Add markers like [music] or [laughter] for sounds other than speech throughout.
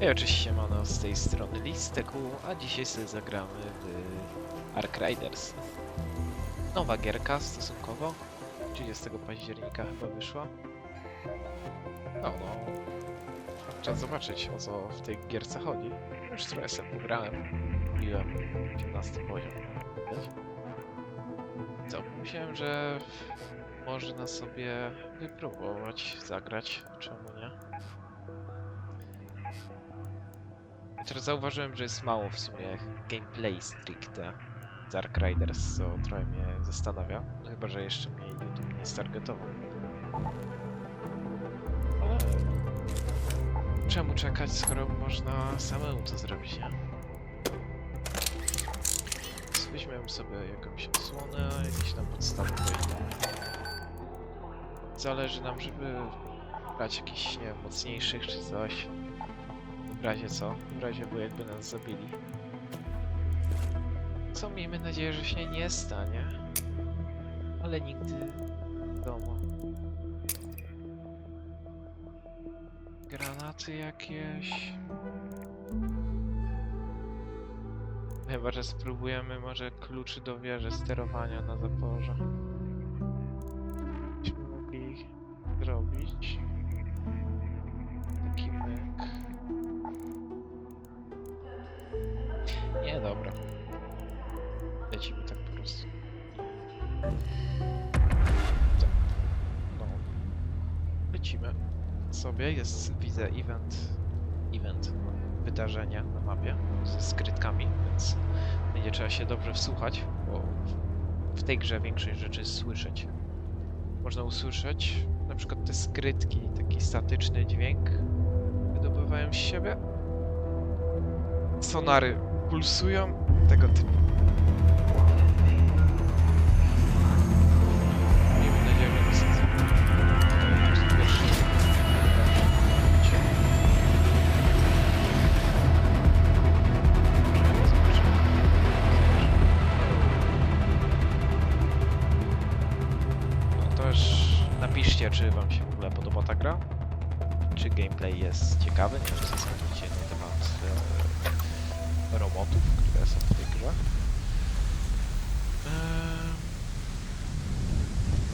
Hej, oczywiście siemano, z tej strony Listeku, a dzisiaj sobie zagramy w Ark Riders. Nowa gierka stosunkowo, 30 października chyba wyszła. No, no, trzeba zobaczyć o co w tej gierce chodzi. Już trochę sobie pograłem, biłem 18 poziom. Co, myślałem, że można sobie wypróbować, zagrać, czemu nie? Teraz zauważyłem, że jest mało w sumie gameplay stricte z Ark Riders, co trochę mnie zastanawia. No chyba, że jeszcze mnie YouTube nie stargetował. Ale czemu czekać, skoro można samemu to zrobić, nie? Weźmiemy sobie jakąś osłonę, jakieś tam podstawowe Zależy nam, żeby brać jakichś, nie wiem, mocniejszych czy coś. W razie co? W razie, bo jakby nas zabili. Co miejmy nadzieję, że się nie stanie. Ale nigdy wiadomo. Granaty jakieś. Chyba, że spróbujemy może kluczy do wieży sterowania na zaporze. Jest, widzę, event. Event. Wydarzenia na mapie ze skrytkami, więc będzie trzeba się dobrze wsłuchać, bo w tej grze większość rzeczy słyszeć. Można usłyszeć na przykład te skrytki, taki statyczny dźwięk wydobywają z siebie. Sonary pulsują, tego typu. Już napiszcie, czy wam się w ogóle podoba ta gra. Czy gameplay jest ciekawy, nie wiem, co sądzicie na temat e, robotów, które są w tej grze.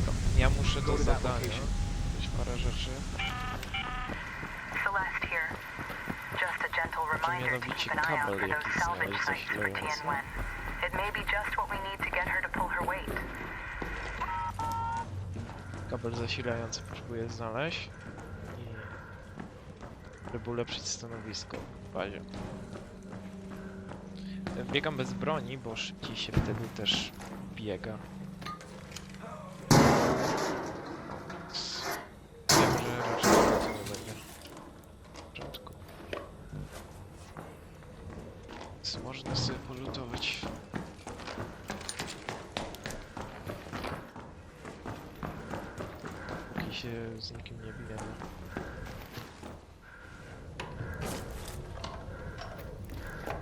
No, ja muszę do zadania coś parę rzeczy. Celeste here. Just a gentle reminder to mianowicie keep an eye out kabel for jakiś those salvage znaleźć sites for zasilający. Tianwen. It may be just what we need to get her to pull her weight. Kabel zasilający próbuję znaleźć i żeby ulepszyć stanowisko w bazie. Biegam bez broni, bo szybciej się wtedy też biega. Wiem, że raczej to nie będzie. W początku. Więc można sobie polutować. Póki się z nikim nie bijemy.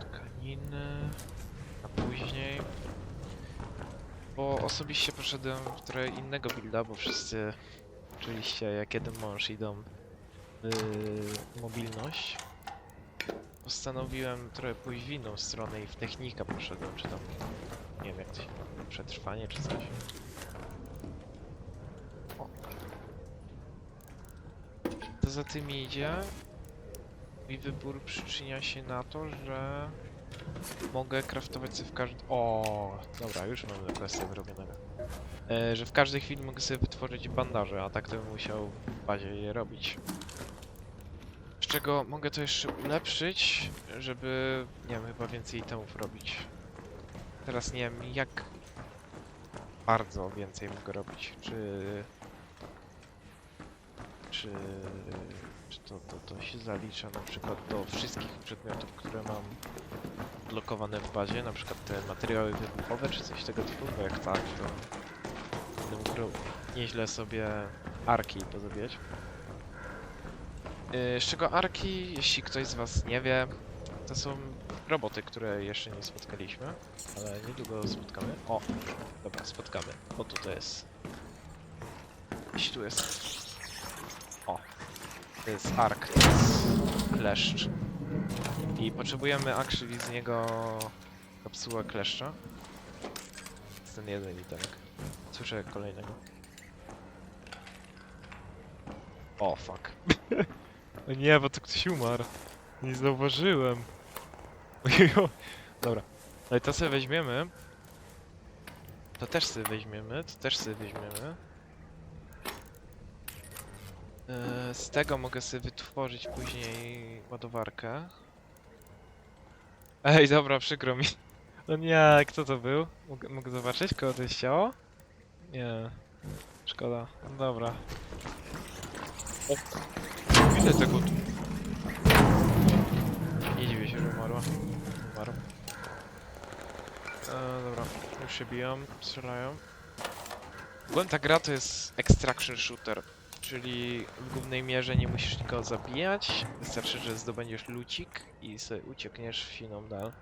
Tkaniny. A później. Bo osobiście poszedłem w trochę innego builda, bo wszyscy oczywiście jak jeden mąż idą w mobilność. Postanowiłem trochę pójść w inną stronę i w technika poszedłem, czy tam nie wiem jak to się przetrwanie czy coś. O. To za tym idzie. Mój wybór przyczynia się na to, że mogę craftować sobie w każdym... O, dobra, już mamy kwestię zrobionego. E, że w każdej chwili mogę sobie wytworzyć bandaże, a tak to bym musiał w bazie je robić. Z czego mogę to jeszcze ulepszyć, żeby, nie wiem, chyba więcej itemów robić. Teraz nie wiem, jak bardzo więcej mogę robić. Czy... Czy... Czy to, to, to się zalicza na przykład do wszystkich przedmiotów, które mam blokowane w bazie, na przykład te materiały wybuchowe czy coś tego typu, bo jak tak, to będę mógł nieźle sobie arki pozabijać. Yy, z czego arki, jeśli ktoś z was nie wie, to są roboty, które jeszcze nie spotkaliśmy, ale niedługo spotkamy. O, dobra, spotkamy. O, tu to jest. Jeśli tu jest. O, to jest ark, to jest kleszcz. I potrzebujemy actually z niego kapsułę kleszcza. Ten jeden itemek. Słyszę kolejnego. O, fuck. [laughs] o nie, bo to ktoś umarł. Nie zauważyłem. [laughs] Dobra. No i to sobie weźmiemy. To też sobie weźmiemy, to też sobie weźmiemy. Eee, Z tego mogę sobie wytworzyć później ładowarkę. Ej, dobra, przykro mi. No nie, kto to był? Mogę, mogę zobaczyć, kogo to jest ciało? Nie. Szkoda. No dobra. O. Ile tego tu? Nie dziwię się, że umarła. Umarł. E, dobra, już się biją, strzelają. Ogóle ta gra to jest extraction shooter, czyli w głównej mierze nie musisz nikogo zabijać, wystarczy, że zdobędziesz lucik i sobie uciekniesz w siną dal.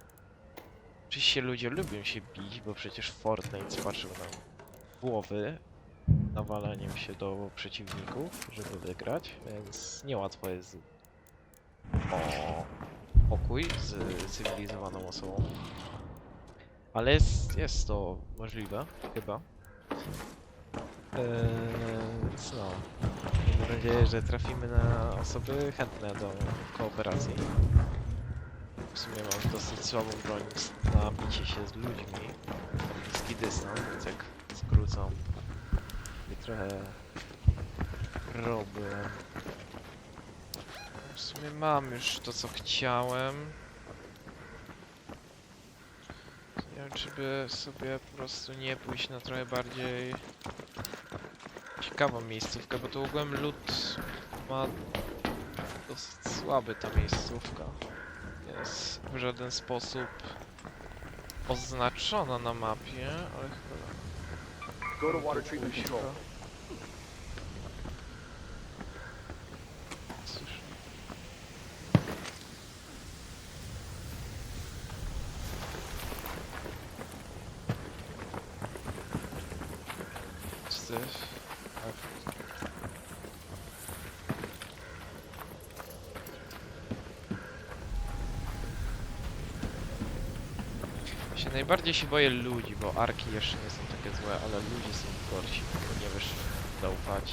Oczywiście ludzie lubią się bić, bo przecież Fortnite spatrzył na głowy nawalaniem się do przeciwników, żeby wygrać, więc niełatwo jest o pokój z cywilizowaną osobą. Ale jest, jest to możliwe, chyba. Eee, no. Miejmy nadzieję, że trafimy na osoby chętne do kooperacji. W sumie mam dosyć słabą broń na bicie się z ludźmi. Bliski dystans, więc jak skrócą i trochę problem. W sumie mam już to co chciałem. Nie wiem, czy by sobie po prostu nie pójść na trochę bardziej ciekawą miejscówkę, bo to ogółem lód ma dosyć słaby ta miejscówka. Jest w żaden sposób oznaczona na mapie, ale chyba... Go to water treatment control. Słyszę. Co to jest? Tak. Najbardziej się boję ludzi, bo arki jeszcze nie są takie złe, ale ludzie są gorsi, bo nie wiesz zaufać,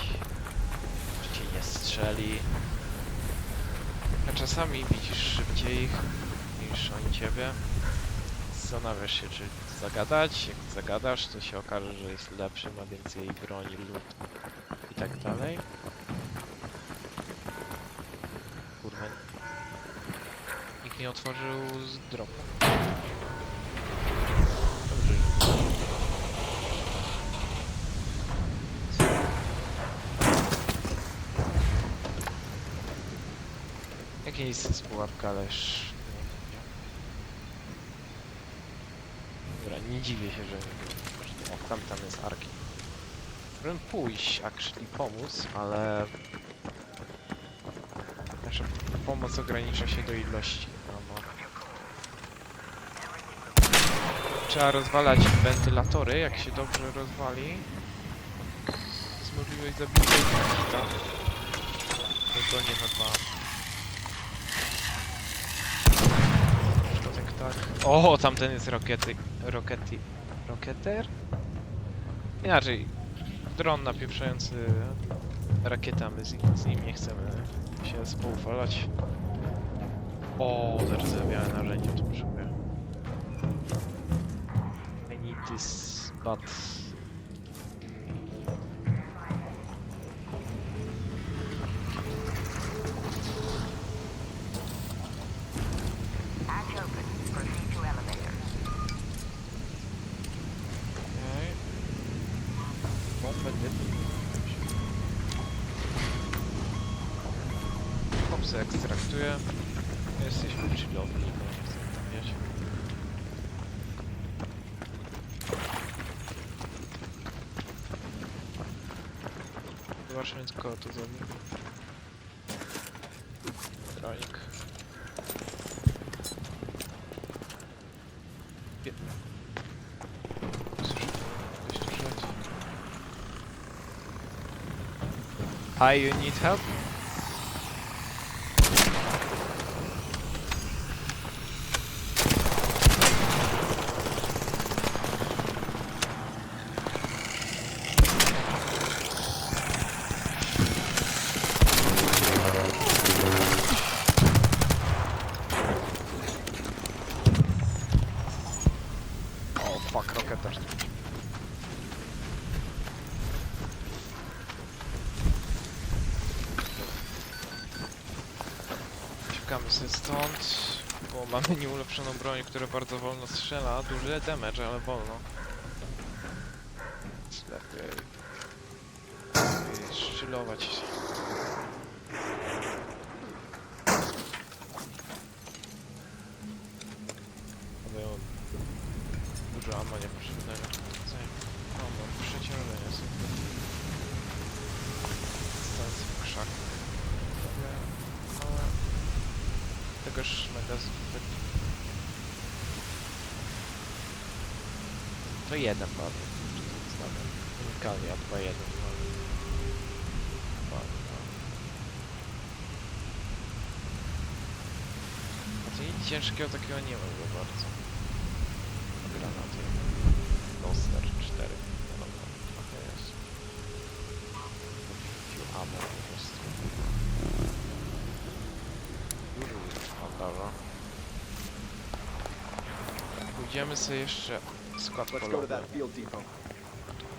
że cię nie strzeli. A czasami widzisz szybciej ich niż oni ciebie. Zastanawiasz się, czy zagadać. Jak zagadasz, to się okaże, że jest lepszy, ma więcej broni lub i tak dalej. Kurwa. Nikt nie otworzył z dropu. Dobrze, że Jakie jest pułapka, ależ... Dobra, nie dziwię się, że. O, tam, tam jest Arki. Chciałbym pójść, actually pomóc, ale... Nasza pomoc ogranicza się do ilości ammo. Trzeba rozwalać wentylatory, jak się dobrze rozwali. Jest możliwość zabicia hita. Tylko nie na dwa. Tak, tak. O, tamten jest rokety. Rokety. Roketer? Inaczej. Dron napieprzający rakietami, z, z nim nie chcemy się spoufalać. O, zardzewiałe narzędzie tu potrzebuję. I need this, but... Zobaczmy kogo to zrobi. Dronik. Je- Słyszę, ktoś tu szedł. Hi, you need help? Sobie stąd, bo mamy nieulepszoną broń, która bardzo wolno strzela. Duży damage, ale wolno. Lepiej... lepiej szczylować. Mam dużo ammo niepotrzebnego. Mam przeciążenie sobie. Stacja w Tegoż magazyn. To jeden to zostawiam? Unikalnie, a dwa jeden. No. Padł, no. A to nic ciężkiego takiego nie ma za bardzo. Granaty. Monster 4. No dobra, trochę jest. Few ammo po prostu. Dużo mandala. Pójdziemy sobie jeszcze skład polowy.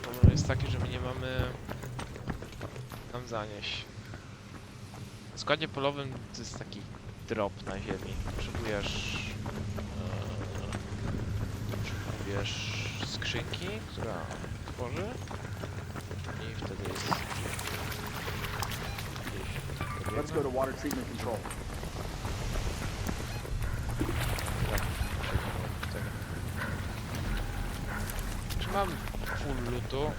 Problem jest taki, że my nie mamy tam zanieść. W składzie polowym to jest taki drop na ziemi. Potrzebujesz... E, potrzebujesz skrzynki, która tworzy i wtedy jest... Let's go to water treatment control. Tak, przejdziemy do tego. Czy mam full lootu?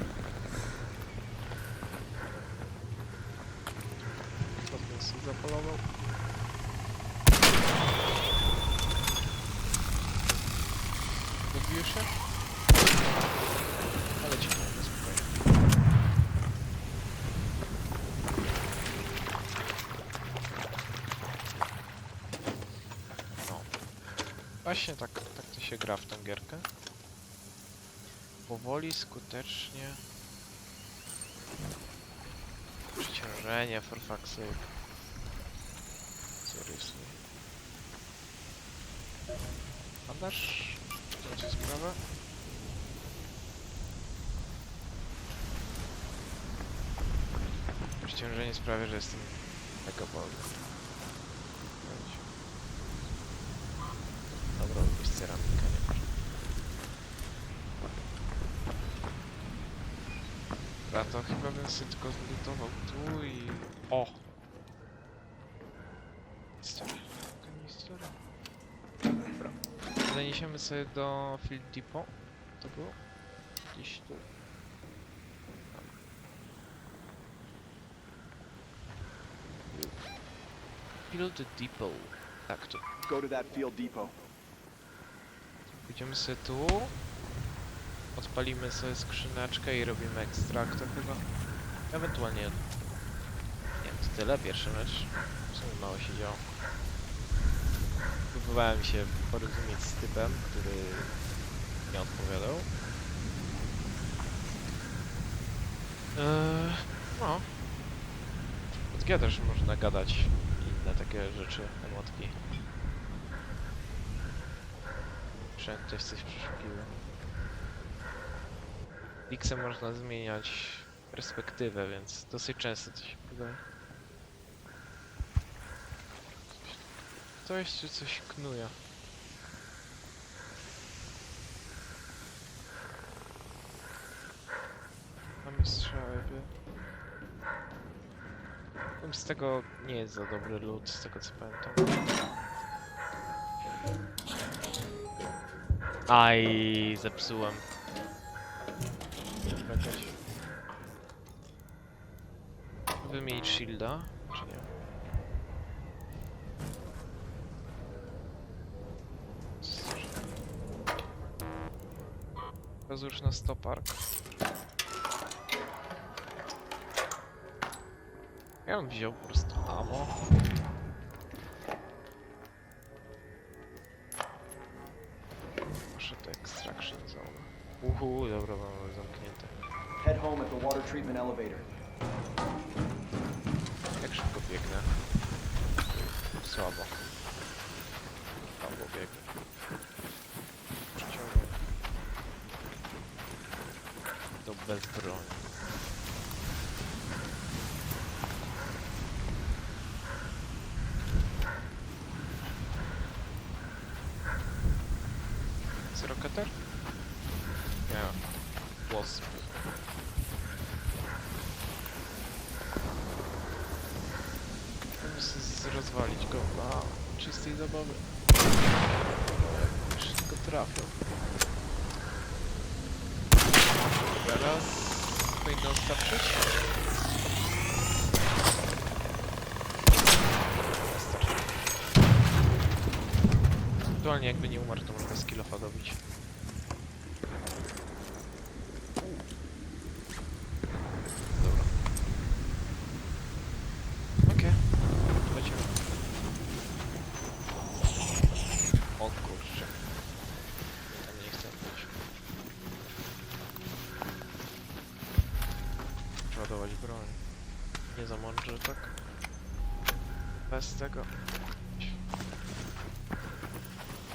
Bym sobie zapolował? Dobiję się? Ale ci nie spokojnie. No. Właśnie tak, tak to się gra w tą gierkę. Powoli, skutecznie. Przeciążenie, for fuck's sake. Seriously. Bandaż? To ci sprawę? Przeciążenie sprawia, że jestem mega wolny. Chodź. Dobra, jest ceramika, nie może. A tylko zlutował tu i... O! Kanister. Dobra. Zaniesiemy sobie do Field Depot. To było? Gdzieś tu. Field Depot. Tak, tu. Go to that field depot. Pójdziemy sobie tu. Odpalimy sobie skrzyneczkę i robimy ekstraktor chyba. Ewentualnie... Nie wiem, tyle, pierwszy mecz. W sumie mało się działo. Próbowałem się porozumieć z typem, który nie odpowiadał. Eee, no. Od G też można gadać inne takie rzeczy, emotki. Ktoś coś przeszukiwał. Pixem można zmieniać perspektywę, więc dosyć często to się wydaje. To jeszcze coś knuje. Mamy strzały. Wiem, Z tego nie jest za dobry loot, z tego co pamiętam. Aj, zepsułem. Czekać. Wymienić shielda, czy nie? Rozłóż na stopark. Ja bym wziął po prostu ammo. Proszę to extraction zone. Uhu, dobra, mamy zamknięte. Head home at the water treatment elevator szybko biegnę. Słabo. Słabo biegnę. Przyciągnę. To bez broni. Jest? Nie. Rozwalić go na czystej zabawy. Wszystko trafią. Teraz powinno starczyć. Aktualnie jakby nie umarł, to można skillofa dobić. Dobra. Okej. Lecimy. O kurczę. Tam nie chcę być. Przeładować broń. Nie za mądrze, tak? Bez tego.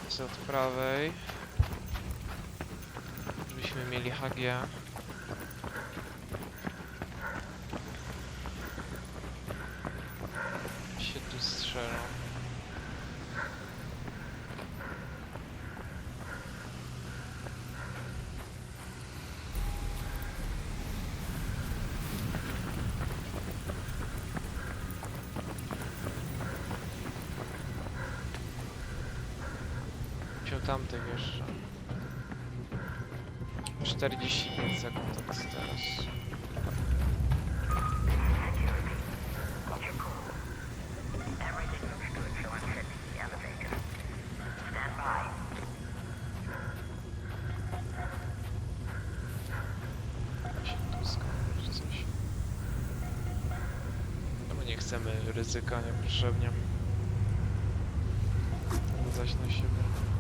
Z od prawej. Żebyśmy mieli HG. Się tu strzelą. Wziął tamtych jeszcze. 45 sekund tak teraz. Skończy coś. No nie chcemy ryzyka niepotrzebnie. Zaś na siebie.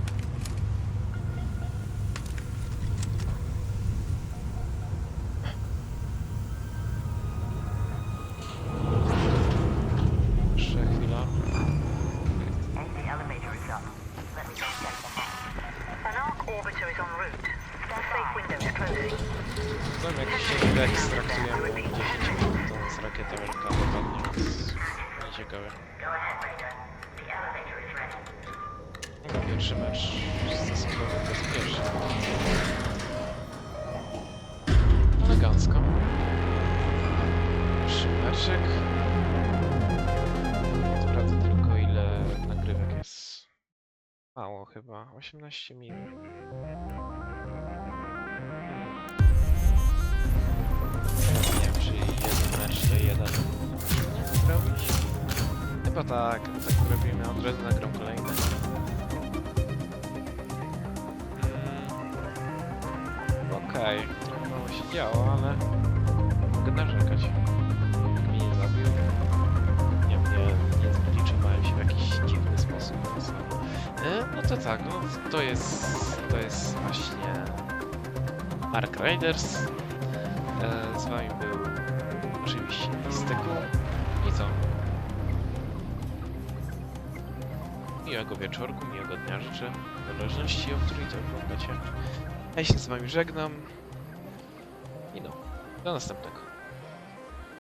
Pierwszy mecz stosunkowo bezpieczny. Elegancko. Pierwszy meczek. Sprawdzę tylko ile nagrywek jest. Mało chyba, 18 minut. Nie wiem, czy jeden mecz to jeden robić? Chyba tak, tak robimy, od razu nagram kolejny. Mm, Okej, trochę mało się działo, ale mogę narzekać. Jak mnie nie zabił, nie mnie nie zgliczowałem się w jakiś dziwny sposób. więc no. E, No to tak, no to jest, to jest właśnie Ark Raiders. E, z wami był Miłego wieczorku, miłego dnia życzę, w zależności o której to oglądacie. Ja się z wami żegnam. I no, do następnego.